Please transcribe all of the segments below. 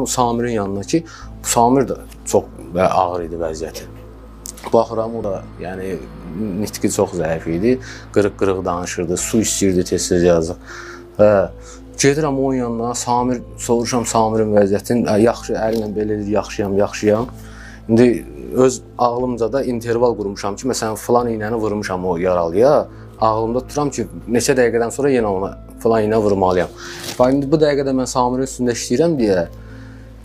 Baxıram Samirin yanına ki, Samir də çox və ağır idi vəziyyəti. Baxıram o da, yəni nitqi çox zəif idi. Qırıq-qırıq danışırdı, su istəyirdi tez-tez yazıq. Və gedirəm onun yanına, Samir soruşuram Samirin vəziyyətini. "Ə, Yaxşı, əllə belə edir, yaxşıyam, yaxşıyam. İndi öz ağlımca da interval qurmuşam ki, məsələn, filan iynəni vurmuşam o yaralıya. Ağlımda tuturam ki, neçə dəqiqədən sonra yenə ona filan iynə vurmalıyam. Bax indi bu dəqiqədə mən Samirin üstündə işləyirəm deyə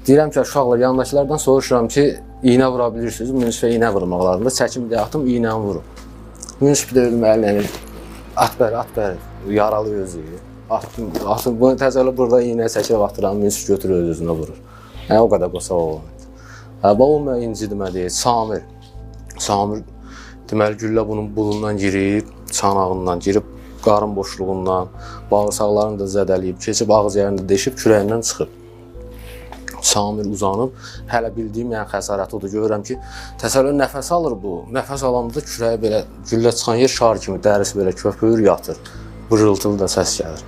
deyirəm ki, uşaqlar yanındakılardan soruşuram ki, iynə vura bilirsiniz? Münsifə iynə vurmaqlarında çəkim deyə atım iynəni vurun. Münsif də müəllim at bəri, at bəri. Yaralı özü. Atdım, atdım. Bunu təzələ burada iynə çəkib atıram, münsif götürür öz özünə vurur. Hə, o qədər qosa oğlan. Hə, bax o mənə deyir. Samir. Samir deməli güllə bunun bulundan girib, çanağından girib, qarın boşluğundan, bağırsaqlarını da zədələyib, keçib ağız yerində deşib, kürəyindən çıxıb. Samir uzanıb, hələ bildiyim yəni xəsarəti odur. Görürəm ki, təsəvvür nəfəs alır bu. Nəfəs alanda da kürəyi belə güllə çıxan yer şar kimi dərisi belə köpür, yatır. Bırıltılı da səs gəlir.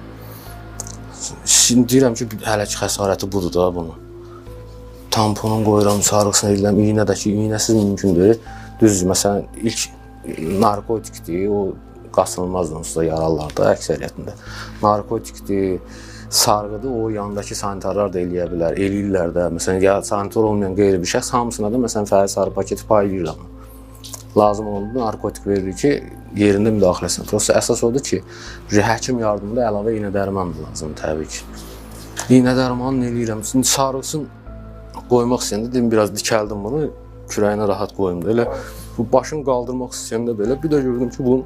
Şimdi deyirəm ki, hələ ki xəsarəti budur da bunun. Tamponun qoyuram, sarğısını edirəm, iynədəki iynəsiz mümkün deyil. Düz məsələn ilk narkotikdir, o qaçılmazdır onsuz da yaralılarda əksəriyyətində. Narkotikdir, sarğıdır, o yanındakı sanitarlar da eləyə bilər, eləyirlər də. Məsələn, ya sanitar olmayan qeyri bir şəxs hamısına da məsələn fərdi sarı paketi paylayır amma. Lazım olanda narkotik verir ki, yerində müdaxilə etsin. Prosta əsas odur ki, həkim yardımında əlavə iynə dərman da lazımdır təbii ki. İynə dərmanını eləyirəm. Şimdi sarğısın qoymaq istəyəndə dedim biraz dikəldim bunu, kürəyinə rahat qoyum da. Elə bu başını qaldırmaq istəyəndə belə bir də gördüm ki, bunun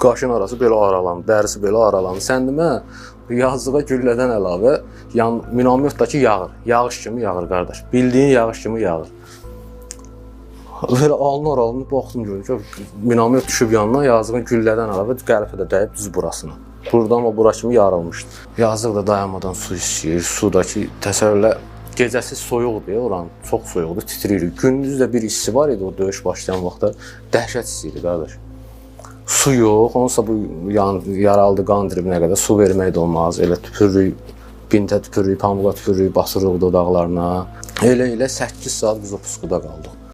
qaşın arası belə aralandı, dərisi belə aralandı. Sən demə, bu yazlığa güllədən əlavə yan minamyotdakı yağır. Yağış kimi yağır qardaş. Bildiyin yağış kimi yağır. Belə alnı aralanıb baxdım gördüm ki, minamyot düşüb yanına yazığın güllədən əlavə qəlpə də dəyib düz burasına. Buradan o bura kimi yarılmışdı. Yazıq da dayanmadan su istəyir. Sudakı təsəvvürlə gecəsi soyuqdur oranın. Çox soyuqdur, titrəyir. Gündüz də bir isti var idi o döyüş başlayan vaxtda. Dəhşət isti idi qardaş. Su yox, onsa bu yan, yaralıdı qan tribinə qədər su vermək də olmaz. Elə tüpürürük, bintə tüpürürük, pamuqa tüpürürük, basırıq dodaqlarına. Elə elə 8 saat biz o puskuda qaldıq.